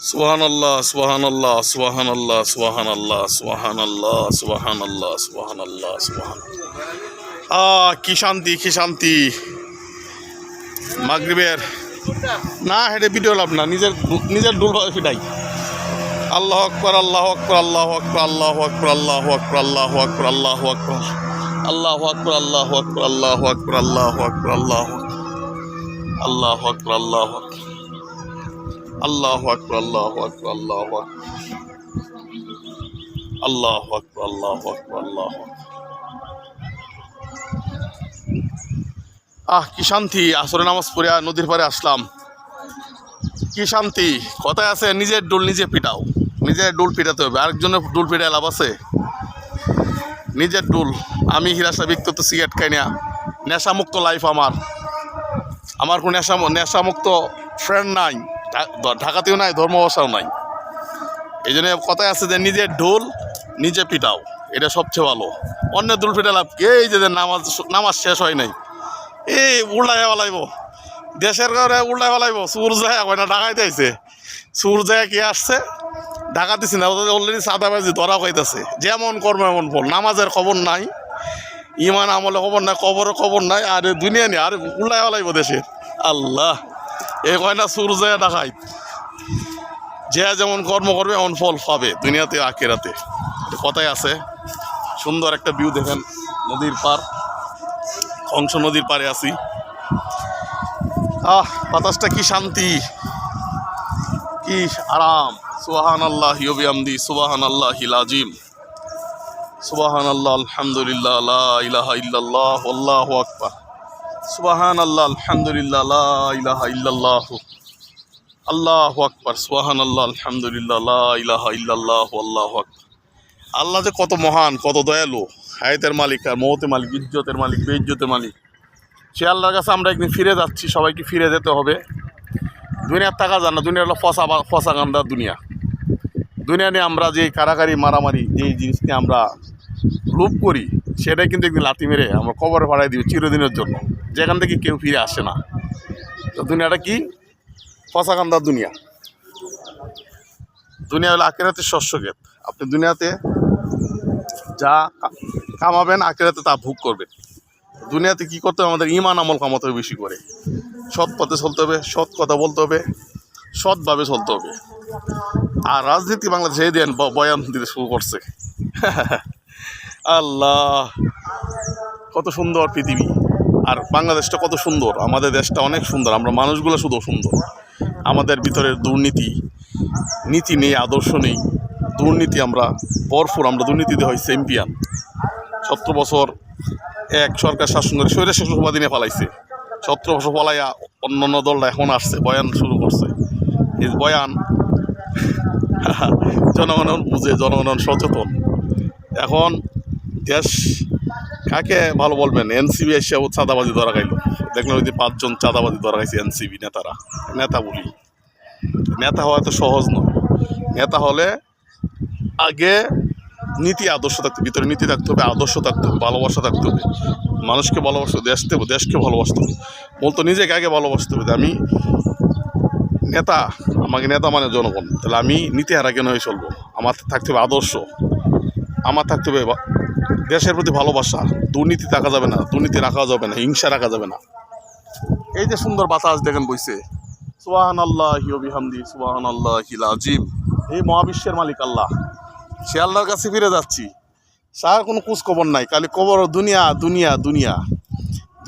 সুহান আল্লাহ সুহান আল্লাহ সুহান আল্লাহ সুহান আল্লাহ সুহান আল্লাহ সুহান আল্লাহ সুহান আল্লাহ সুহান আহ কি শান্তি কি শান্তি মাগরিবের না হেঁটে ভিডিও লাভ না নিজের নিজের ডুল ফিটাই আল্লাহ আকবর আল্লাহ আকবর আল্লাহ আকবর আল্লাহ আকবর আল্লাহ আকবর আল্লাহ আকবর আল্লাহ আকবর আল্লাহ আকবর আল্লাহ আকবর আল্লাহ আকবর আল্লাহ আকবর আল্লাহ আকবর আল্লাহ আকবর আল্লাহ আকবর আল্লাহ আকবর আল্লাহ আকবর, আল্লাহ আল্লাহ আকবর আল্লাহ আকবর, আল্লাহ আহ, কি শান্তি আসরে নামাজ পড়ে নদীর পাড়ে আসলাম। কি শান্তি, কথায় আছে, নিজের ডোল নিজে পিটাও। নিজের ডোল পিটাতে হবে, আরেকজনের ডোল পিটায় লাভ আছে? নিজের ডোল, আমি হিরাসা বিক্ত সিগারেট খাই না, নেশামুক্ত লাইফ আমার। আমার কোনো নেশা নেশামুক্ত ফ্রেন্ড নাই। ঢাকাতেও নাই ধর্মবাসাও নাই। এই জন্য কথায় আছে যে নিজের ঢোল নিজে পিটাও, এটা সবচেয়ে ভালো। অন্য ডোল পিটা লাভ কি? এই যে নামাজ নামাজ শেষ হয় নাই। এই উল্টাই ফেলাইব। দেশের কারণে উল্টাই ফেলাইব। সুর যায়, কয় না, ঢাকাইতে আইছে। সুর যায়, কে আসছে? ঢাকা দিছি না অলরেডি সাদাবাজি ধরা হইতেছে যেমন কর্ম, এমন ফল। নামাজের খবর নাই, ইমান আমলে খবর নাই, কবরের খবর নাই, আর দুনিয়া নেই, আর উল্টাই ফেলাইব দেশের। আল্লাহ। এই কয় না সুর যায় ঢাকাই যে যেমন কর্ম করবে, এমন ফল পাবে দুনিয়াতে আকেরাতে কথাই আছে, সুন্দর একটা ভিউ দেখেন নদীর পার। কংস নদীর পারে আছি। আহ, বাতাসটা কি শান্তি, কি আরাম। সুবাহান আল্লাহ ইয়বিয়ামদি সুবাহান আল্লাহ আজিম সুবাহান আল্লাহ আলহামদুলিল্লাহ ইলাহা ইল্লাল্লাহ আল্লাহু সুবাহান আল্লাহ আলহামদুলিল্লাহ ইলাহা আল্লাহু আকবার সুবাহান আল্লাহ আলহামদুলিল্লাহ ইলাহা ইল্লাল্লাহ, আল্লাহু আকবার। আল্লাহ যে কত মহান, কত দয়ালু। হায়াতের মালিক আর মহতের মালিক, ইজ্জতের মালিক, বেইজ্জতের মালিক। সে আল্লাহর কাছে আমরা একদিন ফিরে যাচ্ছি, সবাইকে ফিরে যেতে হবে। দুনিয়ার টাকা জান না, দুনিয়ার হলো ফসা ফসা গান্দার দুনিয়া। দুনিয়া নিয়ে আমরা যে কারাকারি মারামারি, যে জিনিস নিয়ে আমরা লোভ করি, সেটাই কিন্তু একদিন লাথি মেরে আমরা কবরে ভাড়াই দিব চিরদিনের জন্য। যেখান থেকে কেউ ফিরে আসে না। তো দুনিয়াটা কি? ফসা গান্দার দুনিয়া। দুনিয়া হলো আকেরাতে শস্যক্ষেত আপনি দুনিয়াতে যা কামাবেন আকেরাতে তা ভোগ করবেন। দুনিয়াতে কি করতে হবে? আমাদের ইমান আমল কামাতে হবে বেশি করে। সৎ পথে চলতে হবে, সৎ কথা বলতে হবে, সৎভাবে চলতে হবে। আর রাজনীতি বাংলাদেশে এই দেন বয়ান দিতে শুরু করছে। আল্লাহ, কত সুন্দর পৃথিবী। আর বাংলাদেশটা কত সুন্দর, আমাদের দেশটা অনেক সুন্দর, আমরা মানুষগুলো শুধু সুন্দর। আমাদের ভিতরের দুর্নীতি, নীতি নেই, আদর্শ নেই। দুর্নীতি আমরা ভরপুর, আমরা দুর্নীতিতে হয় চ্যাম্পিয়ন সতেরো বছর এক সরকার শাসন করে স্বৈরা শাসন সমাধি নিয়ে পালাইছে। সতেরো বছর পলাইয়া অন্য অন্য দলরা এখন আসছে, বয়ান শুরু করছে। এই বয়ান জনগণ বুঝে জনগণ সচেতন। এখন দেশ কাকে ভালো বলবেন? এনসিবি এসে ও চাঁদাবাজি ধরা খাইলো। দেখলেন ওই যে পাঁচজন চাঁদাবাজি ধরা খাইছে এনসিবি নেতারা। নেতা বলি। নেতা হওয়া তো সহজ নয়। নেতা হলে আগে নীতি আদর্শ থাকতে, ভিতরে নীতি থাকতে হবে, আদর্শ থাকতে হবে, ভালোবাসা থাকতে হবে। মানুষকে ভালোবাসতে দেশতে হবে দেশকে ভালোবাসতে হবে। বলতো নিজেকে আগে ভালোবাসতে হবে আমি নেতা, আমাকে নেতা মানে জনগণ। তাহলে আমি নীতি হারা কেন হয়ে চলবো? আমার থাকতে হবে আদর্শ। আমার থাকতে হবে দেশের প্রতি ভালোবাসা, দুর্নীতি থাকা যাবে না, দুর্নীতি রাখা যাবে না, হিংসা রাখা যাবে না। এই যে সুন্দর বাতাস দেখেন বইছে সুবাহান আল্লাহ হিহামদি সুবাহান আল্লাহ হিল আজিম এই মহাবিশ্বের মালিক আল্লাহ। সে আল্লাহর কাছে ফিরে যাচ্ছি। সার কোনো খোঁজ খবর নাই, খালি খবর, দুনিয়া দুনিয়া দুনিয়া।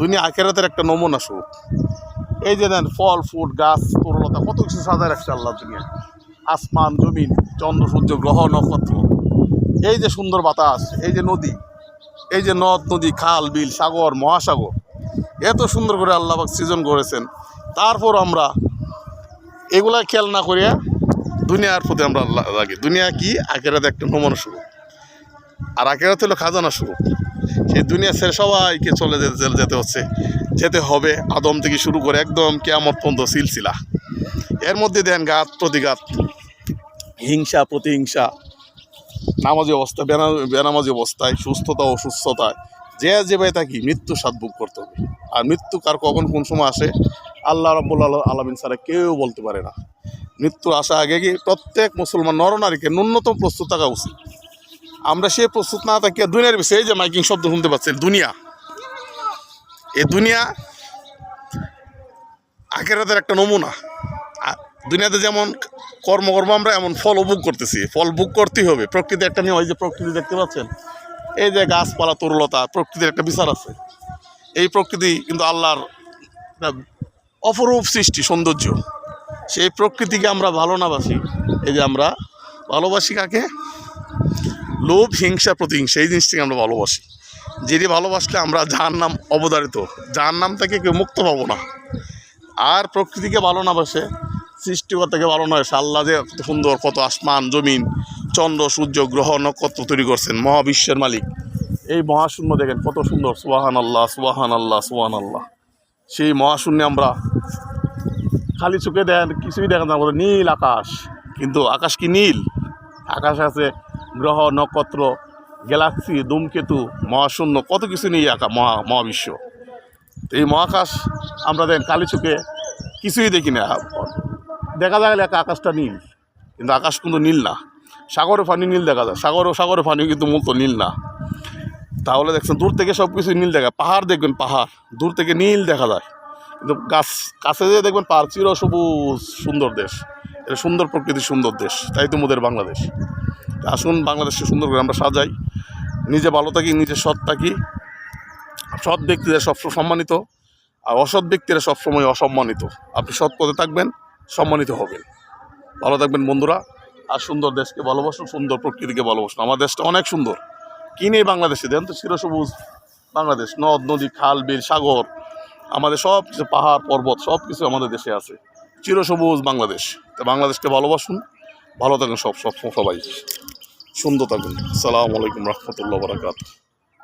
দুনিয়া আখেরাতের একটা নমুনা সুখ এই যে দেন, ফল, ফুল, গাছ, তরুলতা, কত কিছু সাজায় রাখছে আল্লাহ দুনিয়া। আসমান, জমিন, চন্দ্র, সূর্য, গ্রহ, নক্ষত্র। এই যে সুন্দর বাতাস, এই যে নদী এই যে নদ, নদী, খাল, বিল, সাগর, মহাসাগর, এত সুন্দর করে আল্লাহ পাক সৃজন করেছেন। তারপর আমরা এগুলা খেয়াল না করিয়া দুনিয়ার প্রতি আমরা লা- লাগি দুনিয়া কি? আখেরাতে একটা ভ্রমণ শুরু আর আখেরাত হলো খাজানা শুরু সেই দুনিয়া ছেড়ে সবাইকে চলে যেতে যেতে- হচ্ছে। যেতে হবে, আদম থেকে শুরু করে একদম কেয়ামত পর্যন্ত সিলসিলা। এর মধ্যে দেন গাত, প্রতিঘাত, হিংসা, প্রতিহিংসা। নামাজি অবস্থা, বেনা- বেনামাজি অবস্থায়, সুস্থতা অসুস্থতায়। যে যেভাবে থাকি, মৃত্যু স্বাদ ভোগ করতে হবে। আর মৃত্যু কার কখন কোন সময় আসে, আল্লাহ রব্বুল আলমিন ছাড়া কেউ বলতে পারে না। মৃত্যু আশা আগে কি, প্রত্যেক মুসলমান নরনারীকে ন্যূনতম প্রস্তুত থাকা উচিত। আমরা সে প্রস্তুত না থাকিয়ে দুনিয়ার বিষয়ে এই যে মাইকিং শব্দ শুনতে পাচ্ছেন দুনিয়া। এই দুনিয়া আখেরাতের একটা নমুনা। দুনিয়াতে যেমন কর্ম কর্ম আমরা এমন ফল ভোগ করতেছি। ফল ভোগ করতেই হবে। প্রকৃতি একটা নিয়ম, এই যে প্রকৃতি দেখতে পাচ্ছেন? এই যে গাছপালা, তরুলতা, প্রকৃতির একটা বিচার আছে। এই প্রকৃতি কিন্তু আল্লাহর অপরূপ সৃষ্টি, সৌন্দর্য। সেই প্রকৃতিকে আমরা ভালো না বাসি। এই যে আমরা ভালোবাসি কাকে? লোভ, হিংসা, প্রতিহিংসা, এই জিনিসটাকে আমরা ভালোবাসি। যেটি ভালোবাসলে আমরা যার নাম অবদারিত যার নাম থেকে কেউ মুক্ত পাবো না। আর প্রকৃতিকে ভালো না বাসে সৃষ্টিকর্তাকে ভালো নয় আল্লাহ যে কত সুন্দর, কত আসমান, জমিন, চন্দ্র, সূর্য, গ্রহ, নক্ষত্র তৈরি করছেন, মহাবিশ্বের মালিক। এই মহাশূন্য দেখেন, কত সুন্দর সুবাহান আল্লাহ সুবাহান আল্লাহ সুবাহান আল্লাহ সেই মহাশূন্যে আমরা খালি চোখে দেন কিছুই দেখা না নীল আকাশ। কিন্তু আকাশ কি নীল? আকাশ আছে, গ্রহ, নক্ষত্র, গ্যালাক্সি, ধূমকেতু, মহাশূন্য, কত কিছু নিয়ে আকা, মহা, মহাবিশ্ব। এই মহাকাশ, আমরা দেখেন কালি চোখে কিছুই দেখি না। দেখা যায় একা আকাশটা নীল, কিন্তু আকাশ কিন্তু নীল না। সাগরে পানি নীল দেখা যায়, সাগরে সাগরে পানি কিন্তু মূলত নীল না। তাহলে দেখছেন, দূর থেকে সব কিছু নীল দেখা পাহাড় দেখবেন, পাহাড়, দূর থেকে নীল দেখা যায়। কিন্তু গাছ, কাছে যেয়ে দেখবেন, পাহাড় চির সবুজ, সুন্দর দেশ। এটা সুন্দর প্রকৃতির সুন্দর দেশ। তাই তো মোদের বাংলাদেশ। আসুন, বাংলাদেশকে সুন্দর করে আমরা সাজাই। নিজে ভালো থাকি, নিজে সৎ থাকি। সৎ ব্যক্তিরা সবসময় সম্মানিত, আর অসৎ ব্যক্তিরা সবসময় অসম্মানিত। আপনি সৎ পথে থাকবেন। সম্মানিত হবেন। ভালো থাকবেন বন্ধুরা, আর সুন্দর দেশকে ভালোবাসুন, সুন্দর প্রকৃতিকে ভালোবাসুন। আমার দেশটা অনেক সুন্দর। কি নেই বাংলাদেশে? দেখেন তো চিরসবুজ বাংলাদেশ, নদ, নদী, খাল, বিল, সাগর। আমাদের সব কিছু পাহাড়, পর্বত সব কিছু আমাদের দেশে আছে। চিরসবুজ বাংলাদেশ। তো বাংলাদেশকে ভালোবাসুন। ভালো থাকুন সব সব সবাই। সুন্দর থাকুন। সালাম আলাইকুম রহমতুল্লাহ বারাকাত